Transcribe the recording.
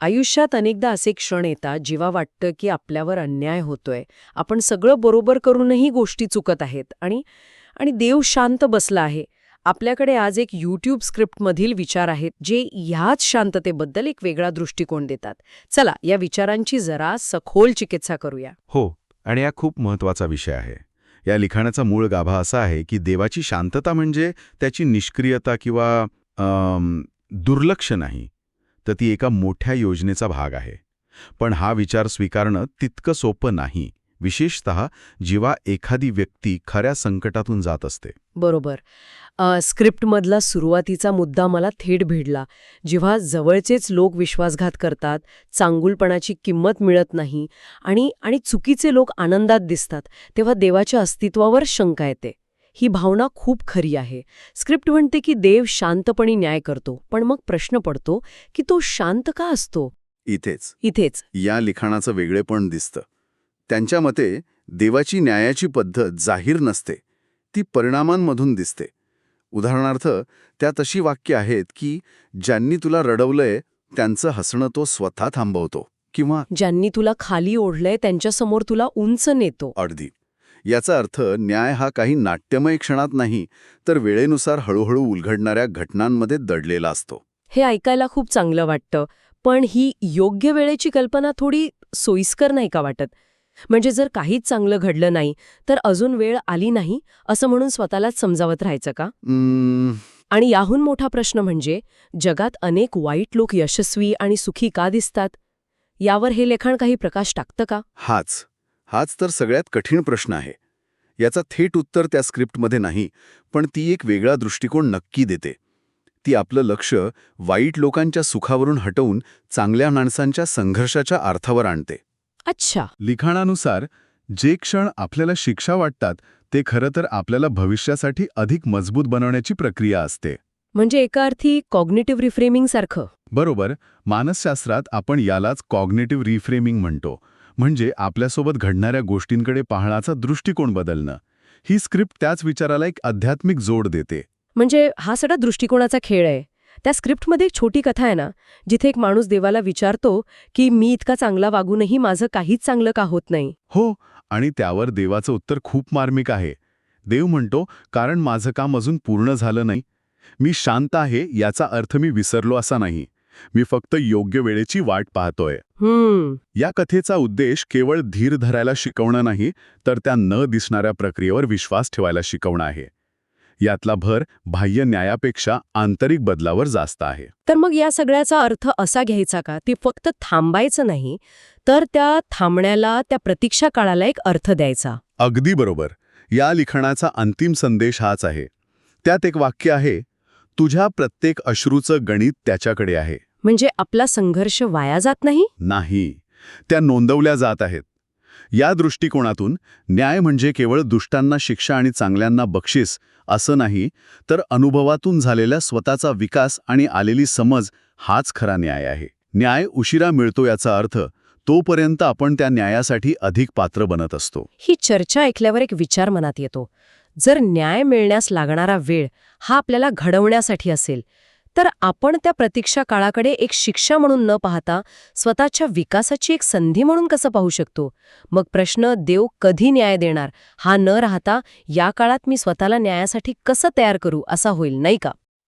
आयुष्यात अनेकदा असे क्षण येतात जेव्हा वाटतं की आपल्यावर अन्याय होतोय. आपण सगळं बरोबर करूनही गोष्टी चुकत आहेत आणि आणि देव शांत बसला आहे. आपल्याकडे आज एक यूट्यूब स्क्रिप्टमधील विचार आहेत जे ह्याच शांततेबद्दल एक वेगळा दृष्टिकोन देतात. चला या विचारांची जरा सखोल चिकित्सा करूया. हो आणि हा खूप महत्त्वाचा विषय आहे. या लिखाणाचा मूळ गाभा असा आहे की देवाची शांतता म्हणजे त्याची निष्क्रियता किंवा दुर्लक्ष नाही. तर ती एका मोठ्या योजनेचा भाग आहे. पण हा विचार स्वीकारणं तितकं सोपं नाही. विशेषत जेव्हा एखादी व्यक्ती खऱ्या संकटातून जात असते. बरोबर. स्क्रिप्टमधला सुरुवातीचा मुद्दा मला थेट भिडला. जेव्हा जवळचेच लोक विश्वासघात करतात चांगुलपणाची किंमत मिळत नाही आणि आणि चुकीचे लोक आनंदात दिसतात तेव्हा देवाच्या अस्तित्वावर शंका येते. ही भावना खूप खरी आहे. स्क्रिप्ट म्हणते की देव शांतपणे न्याय करतो पण मग प्रश्न पडतो की तो शांत का असतो? इथेच. इथेच. या लिखाणाचं वेगळेपण दिसतं. त्यांच्या मते देवाची न्यायाची पद्धत जाहीर नसते ती परिणामांमधून दिसते. उदाहरणार्थ त्यात अशी वाक्य आहेत की ज्यांनी तुला रडवलंय त्यांचं हसणं तो स्वतः थांबवतो किंवा ज्यांनी तुला खाली ओढलंय त्यांच्यासमोर तुला उंच नेतो. अगदी. याचा अर्थ न्याय हा काही नाट्यमय क्षणात नाही तर वेळेनुसार हळूहळू उलगडणाऱ्या घटनांमध्ये दडलेला असतो. हे ऐकायला खूप चांगलं वाटतं पण ही योग्य वेळेची कल्पना थोडी सोयीस्कर नाही का वाटत? म्हणजे जर काहीच चांगलं घडलं नाही तर अजून वेळ आली नाही असं म्हणून स्वतःलाच समजावत राहायचं का? आणि याहून मोठा प्रश्न म्हणजे जगात अनेक वाईट लोक यशस्वी आणि सुखी का दिसतात? यावर हे लेखन काही प्रकाश टाकतं का? हाच. हाच तर सगळ्यात कठीण प्रश्न आहे. याचा थेट उत्तर त्या स्क्रिप्टमध्ये नाही पण ती एक वेगळा दृष्टिकोन नक्की देते. ती आपलं लक्ष वाईट लोकांच्या सुखावरून हटवून चांगल्या माणसांच्या संघर्षाच्या अर्थावर आणते. अच्छा. लिखाणानुसार जे क्षण आपल्याला शिक्षा वाटतात ते खरं तर आपल्याला भविष्यासाठी अधिक मजबूत बनवण्याची प्रक्रिया असते. म्हणजे एका अर्थी कॉग्नेटिव्ह रिफ्रेमिंग सारखं बरोबर मानसशास्त्रात आपण यालाच कॉग्नेटिव्ह रिफ्रेमिंग म्हणतो. म्हणजे आपल्यासोबत घडणाऱ्या गोष्टींकडे पाहण्याचा दृष्टिकोन बदलणं. ही स्क्रिप्ट त्याच विचाराला एक आध्यात्मिक जोड देते. म्हणजे हा सगळा दृष्टिकोनाचा खेळ आहे. त्या स्क्रिप्टमध्ये एक छोटी कथा आहे ना जिथे एक माणूस देवाला विचारतो की मी इतका चांगला वागूनही माझं काहीच चांगलं का होत नाही? हो आणि त्यावर देवाचं उत्तर खूप मार्मिक आहे. देव म्हणतो कारण माझं काम अजून पूर्ण झालं नाही. मी शांत आहे याचा अर्थ मी विसरलो असा नाही. मी फक्त योग्य वेळेची वाट पाहतोय. या कथेचा उद्देश केवळ धीर धरायला शिकवणं नाही तर त्या न दिसणाऱ्या प्रक्रियेवर विश्वास ठेवायला शिकवणं आहे. यातला भर बाह्य न्यायापेक्षा आंतरिक बदलावर जास्त आहे. तर मग या सगळ्याचा अर्थ असा घ्यायचा का? ते फक्त थांबायचं नाही तर त्या थांबण्याला त्या प्रतीक्षा काळाला एक अर्थ द्यायचा. अगदी बरोबर. या लिखाणाचा अंतिम संदेश हाच आहे. त्यात एक वाक्य आहे तुझ्या प्रत्येक अश्रूचं गणित त्याच्याकडे आहे. म्हणजे आपला संघर्ष वाया जात नाही? नाही. त्या नोंदवल्या जात आहेत. या दृष्टिकोनातून न्याय म्हणजे केवळ दुष्टांना शिक्षा आणि चांगल्यांना बक्षीस असं नाही तर अनुभवातून झालेला स्वतःचा विकास आणि आलेली समज हाच खरा न्याय आहे. न्याय उशिरा मिळतो याचा अर्थ तोपर्यंत आपण त्या न्यायासाठी अधिक पात्र बनत असतो. ही चर्चा ऐकल्यावर एक विचार मनात येतो. जर न्याय मिळण्यास लागणारा वेळ हा आपल्याला घडवण्यासाठी असेल तर आपण त्या प्रतीक्षा काळाकडे एक शिक्षा म्हणून न पाहता स्वतःच्या विकासाची एक संधी म्हणून कसं पाहू शकतो? मग प्रश्न देव कधी न्याय देणार? हा न राहता या काळात मी स्वतःला न्यायासाठी कसं तयार करू असा होईल नाही का?